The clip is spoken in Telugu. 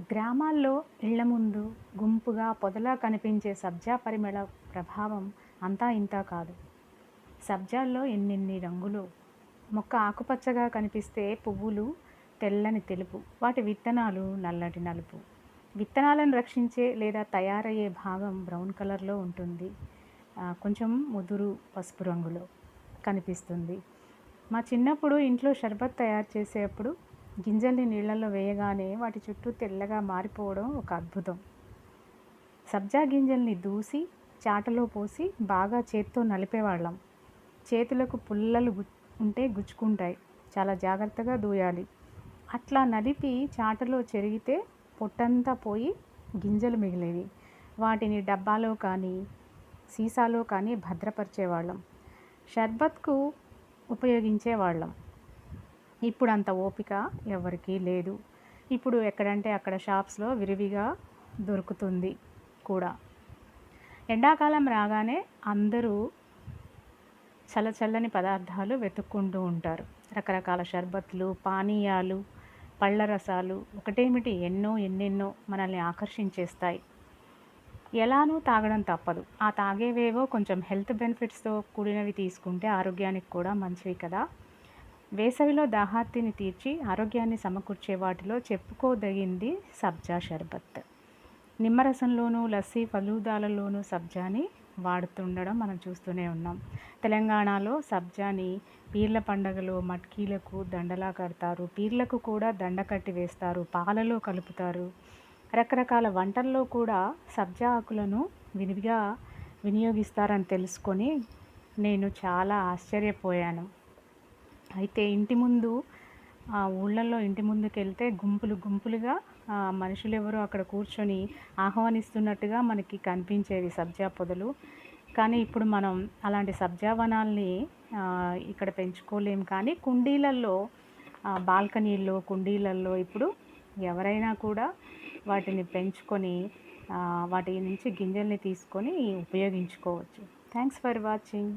గ్రామాల్లో ఇళ్ళ ముందు గుంపుగా పొదలా కనిపించే సబ్జా పరిమళ ప్రభావం అంతా ఇంతా కాదు. సబ్జాల్లో ఎన్నెన్ని రంగులు మొక్క ఆకుపచ్చగా కనిపిస్తే పువ్వులు తెల్లని తెలుపు వాటి విత్తనాలు నల్లటి నలుపు. విత్తనాలను రక్షించే లేదా తయారయ్యే భాగం బ్రౌన్ కలర్లో ఉంటుంది. కొంచెం ముదురు పసుపు రంగులో కనిపిస్తుంది. మా చిన్నప్పుడు ఇంట్లో షర్బత్ తయారు చేసేటప్పుడు గింజల్ని నీళ్ళల్లో వేయగానే వాటి చుట్టూ తెల్లగా మారిపోవడం ఒక అద్భుతం. సబ్జా గింజల్ని దూసి చాటలో పోసి బాగా చేత్తో నలిపేవాళ్ళం. చేతులకు పుల్లలు ఉంటే గుచ్చుకుంటాయి. చాలా జాగ్రత్తగా దూయాలి. అట్లా నలిపి చాటలో చెరిగితే పొట్టంతా పోయి గింజలు మిగిలేవి. వాటిని డబ్బాలో కానీ సీసాలో కానీ భద్రపరిచేవాళ్ళం. షర్బత్కు ఉపయోగించేవాళ్ళం. ఇప్పుడు అంత ఓపిక ఎవరికీ లేదు. ఇప్పుడు ఎక్కడంటే అక్కడ షాప్స్లో విరివిగా దొరుకుతుంది కూడా. ఎండాకాలం రాగానే అందరూ చల్లచల్లని పదార్థాలు వెతుక్కుంటూ ఉంటారు. రకరకాల షర్బత్లు పానీయాలు పళ్ళ రసాలు ఒకటేమిటి ఎన్నో ఎన్నెన్నో మనల్ని ఆకర్షించేస్తాయి. ఎలానూ తాగడం తప్పదు. ఆ తాగేవేవో కొంచెం హెల్త్ బెనిఫిట్స్తో కూడినవి తీసుకుంటే ఆరోగ్యానికి కూడా మంచివి కదా. వేసవిలో దాహార్తిని తీర్చి ఆరోగ్యాన్ని సమకూర్చే వాటిలో చెప్పుకోదగింది సబ్జా షర్బత్. నిమ్మరసంలోనూ లస్సీ ఫలూదాలలోనూ సబ్జాని వాడుతుండడం మనం చూస్తూనే ఉన్నాం. తెలంగాణలో సబ్జాని పీర్ల పండగలో మట్కీలకు దండలా కడతారు. పీర్లకు కూడా దండ కట్టి వేస్తారు. పాలలో కలుపుతారు. రకరకాల వంటల్లో కూడా సబ్జా ఆకులను వినివిగా వినియోగిస్తారని తెలుసుకొని నేను చాలా ఆశ్చర్యపోయాను. అయితే ఇంటి ముందు ఆ ఊళ్ళల్లో ఇంటి ముందుకు వెళ్తే గుంపులు గుంపులుగా మనుషులు ఎవరో అక్కడ కూర్చొని ఆహ్వానిస్తున్నట్టుగా మనకి కనిపించేవి సబ్జా పొదలు. కానీ ఇప్పుడు మనం అలాంటి సబ్జా వనాల్ని ఇక్కడ పెంచుకోలేం. కానీ కుండీలల్లో బాల్కనీల్లో కుండీలల్లో ఇప్పుడు ఎవరైనా కూడా వాటిని పెంచుకొని వాటి నుంచి గింజల్ని తీసుకొని ఉపయోగించుకోవచ్చు. Thanks for watching.